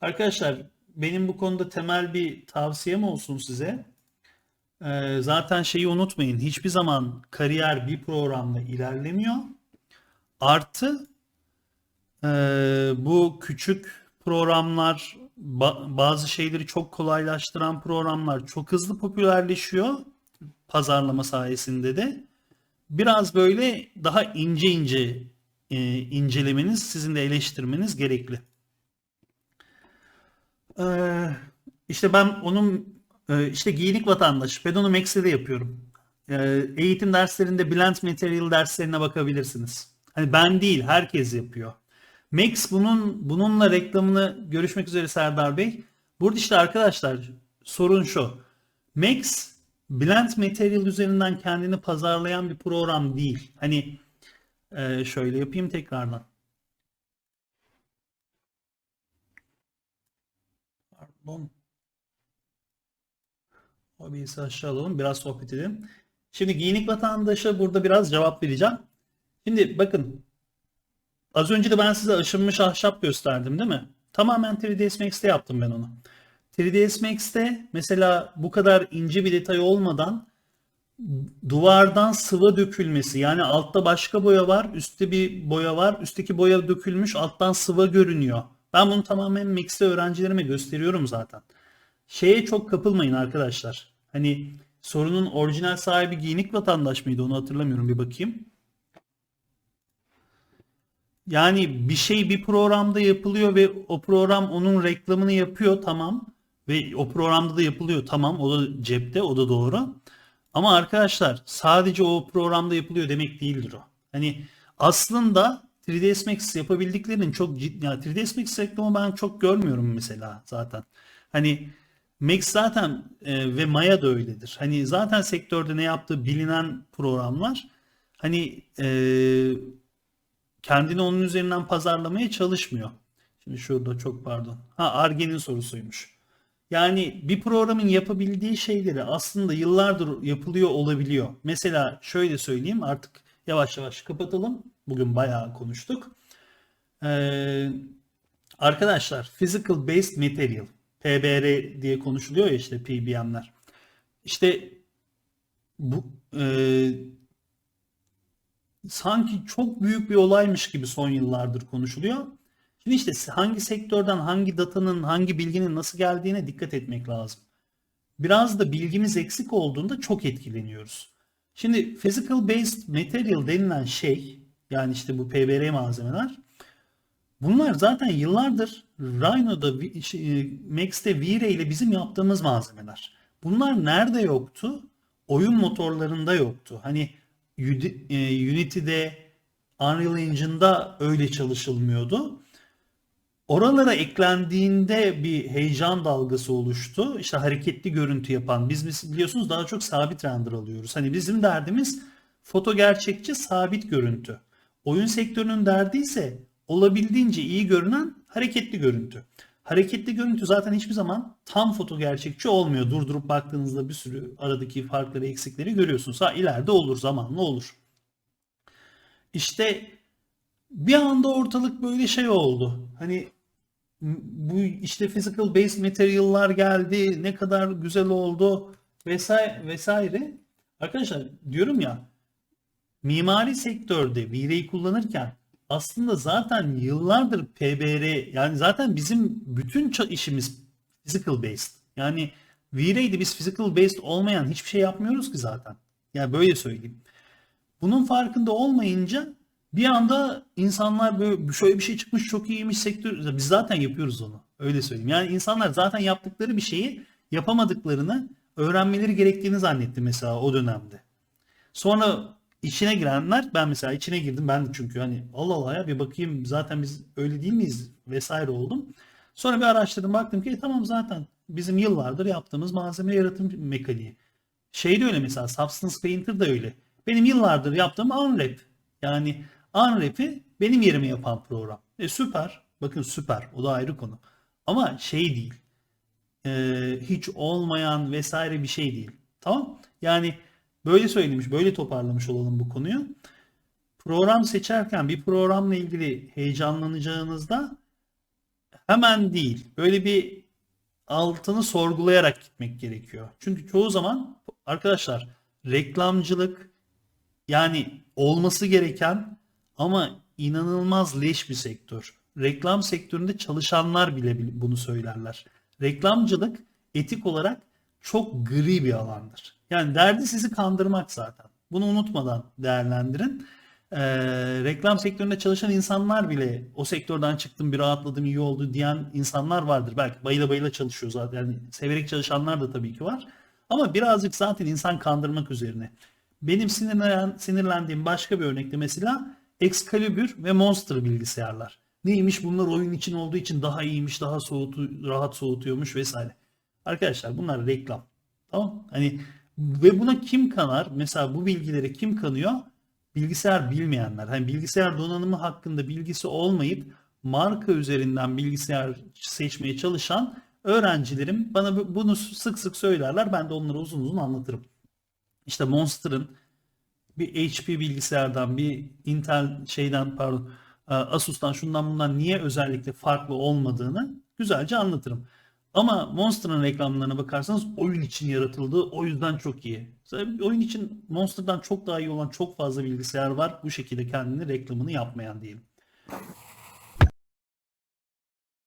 Arkadaşlar benim bu konuda temel bir tavsiyem olsun size. Ee, zaten şeyi unutmayın. Hiçbir zaman kariyer bir programla ilerlemiyor. Artı e, bu küçük programlar ba- bazı şeyleri çok kolaylaştıran programlar çok hızlı popülerleşiyor pazarlama sayesinde de. Biraz böyle daha ince ince e, incelemeniz, sizin de eleştirmeniz gerekli. Ee, işte ben onun e, işte giyinik vatandaş. Ben onu Max'te de yapıyorum. Ee, eğitim derslerinde Blend Material derslerine bakabilirsiniz. Hani ben değil, herkes yapıyor. Max bunun bununla reklamını görüşmek üzere Serdar Bey. Burada işte arkadaşlar sorun şu. Max Blend Material üzerinden kendini pazarlayan bir program değil. Hani e, şöyle yapayım tekrardan. Pardon. OBS'i aşağı alalım. Biraz sohbet edelim. Şimdi giyinik vatandaşa burada biraz cevap vereceğim. Şimdi bakın az önce de ben size aşınmış ahşap gösterdim değil mi? Tamamen 3ds Max'te yaptım ben onu. 3ds Max'te mesela bu kadar ince bir detay olmadan duvardan sıva dökülmesi yani altta başka boya var üstte bir boya var üstteki boya dökülmüş alttan sıva görünüyor. Ben bunu tamamen Max'te öğrencilerime gösteriyorum zaten. Şeye çok kapılmayın arkadaşlar. Hani sorunun orijinal sahibi giyinik vatandaş mıydı onu hatırlamıyorum bir bakayım. Yani bir şey bir programda yapılıyor ve o program onun reklamını yapıyor tamam. Ve o programda da yapılıyor tamam o da cepte o da doğru. Ama arkadaşlar sadece o programda yapılıyor demek değildir o. Hani aslında 3ds Max yapabildiklerinin çok ciddi yani 3ds Max reklamı ben çok görmüyorum mesela zaten. Hani Max zaten e, ve Maya da öyledir. Hani zaten sektörde ne yaptığı bilinen programlar. Hani e, kendini onun üzerinden pazarlamaya çalışmıyor. Şimdi şurada çok pardon. Ha Arge'nin sorusuymuş. Yani bir programın yapabildiği şeyleri aslında yıllardır yapılıyor olabiliyor. Mesela şöyle söyleyeyim artık yavaş yavaş kapatalım. Bugün bayağı konuştuk. Ee, arkadaşlar Physical Based Material PBR diye konuşuluyor ya işte PBM'ler. İşte bu e, sanki çok büyük bir olaymış gibi son yıllardır konuşuluyor. Şimdi işte hangi sektörden hangi datanın hangi bilginin nasıl geldiğine dikkat etmek lazım. Biraz da bilgimiz eksik olduğunda çok etkileniyoruz. Şimdi physical based material denilen şey yani işte bu PBR malzemeler bunlar zaten yıllardır Rhino'da, şey, Max'te V-Ray ile bizim yaptığımız malzemeler. Bunlar nerede yoktu? Oyun motorlarında yoktu. Hani Unity'de, Unreal Engine'da öyle çalışılmıyordu. Oralara eklendiğinde bir heyecan dalgası oluştu. İşte hareketli görüntü yapan. Biz biliyorsunuz daha çok sabit render alıyoruz. Hani bizim derdimiz foto gerçekçi sabit görüntü. Oyun sektörünün derdi ise olabildiğince iyi görünen hareketli görüntü. Hareketli görüntü zaten hiçbir zaman tam foto gerçekçi olmuyor. Durdurup baktığınızda bir sürü aradaki farkları, eksikleri görüyorsunuz. Ha ileride olur, zamanla olur. İşte bir anda ortalık böyle şey oldu. Hani bu işte physical based material'lar geldi. Ne kadar güzel oldu vesaire vesaire. Arkadaşlar diyorum ya mimari sektörde V-Ray kullanırken aslında zaten yıllardır PBR yani zaten bizim bütün işimiz physical based. Yani V-Ray'de biz physical based olmayan hiçbir şey yapmıyoruz ki zaten. Yani böyle söyleyeyim. Bunun farkında olmayınca bir anda insanlar böyle şöyle bir şey çıkmış çok iyiymiş sektör. Biz zaten yapıyoruz onu. Öyle söyleyeyim. Yani insanlar zaten yaptıkları bir şeyi yapamadıklarını öğrenmeleri gerektiğini zannetti mesela o dönemde. Sonra içine girenler ben mesela içine girdim ben de çünkü hani Allah Allah ya bir bakayım zaten biz öyle değil miyiz vesaire oldum. Sonra bir araştırdım baktım ki e, tamam zaten bizim yıllardır yaptığımız malzeme yaratım mekaniği. Şey de öyle mesela Substance Painter da öyle. Benim yıllardır yaptığım Unwrap. Yani Unwrap'i benim yerime yapan program. E süper. Bakın süper. O da ayrı konu. Ama şey değil. E, hiç olmayan vesaire bir şey değil. Tamam. Yani böyle söylemiş, böyle toparlamış olalım bu konuyu. program seçerken bir programla ilgili heyecanlanacağınızda hemen değil. Böyle bir altını sorgulayarak gitmek gerekiyor. Çünkü çoğu zaman arkadaşlar reklamcılık yani olması gereken ama inanılmaz leş bir sektör. Reklam sektöründe çalışanlar bile bunu söylerler. Reklamcılık etik olarak çok gri bir alandır. Yani derdi sizi kandırmak zaten. Bunu unutmadan değerlendirin. Ee, reklam sektöründe çalışan insanlar bile o sektörden çıktım bir rahatladım iyi oldu diyen insanlar vardır. Belki bayıla bayıla çalışıyor zaten. Yani severek çalışanlar da tabii ki var. Ama birazcık zaten insan kandırmak üzerine. Benim sinirlen, sinirlendiğim başka bir örnekte mesela Excalibur ve Monster bilgisayarlar. Neymiş bunlar oyun için olduğu için daha iyiymiş, daha soğutu, rahat soğutuyormuş vesaire. Arkadaşlar bunlar reklam. Tamam? Hani ve buna kim kanar? Mesela bu bilgileri kim kanıyor? Bilgisayar bilmeyenler. Hani bilgisayar donanımı hakkında bilgisi olmayıp marka üzerinden bilgisayar seçmeye çalışan öğrencilerim bana bu- bunu sık sık söylerler. Ben de onlara uzun uzun anlatırım. İşte Monster'ın bir HP bilgisayardan, bir Intel şeyden pardon, e, Asus'tan şundan bundan niye özellikle farklı olmadığını güzelce anlatırım. Ama Monster'ın reklamlarına bakarsanız oyun için yaratıldı. O yüzden çok iyi. Mesela oyun için Monster'dan çok daha iyi olan çok fazla bilgisayar var. Bu şekilde kendini reklamını yapmayan diyelim.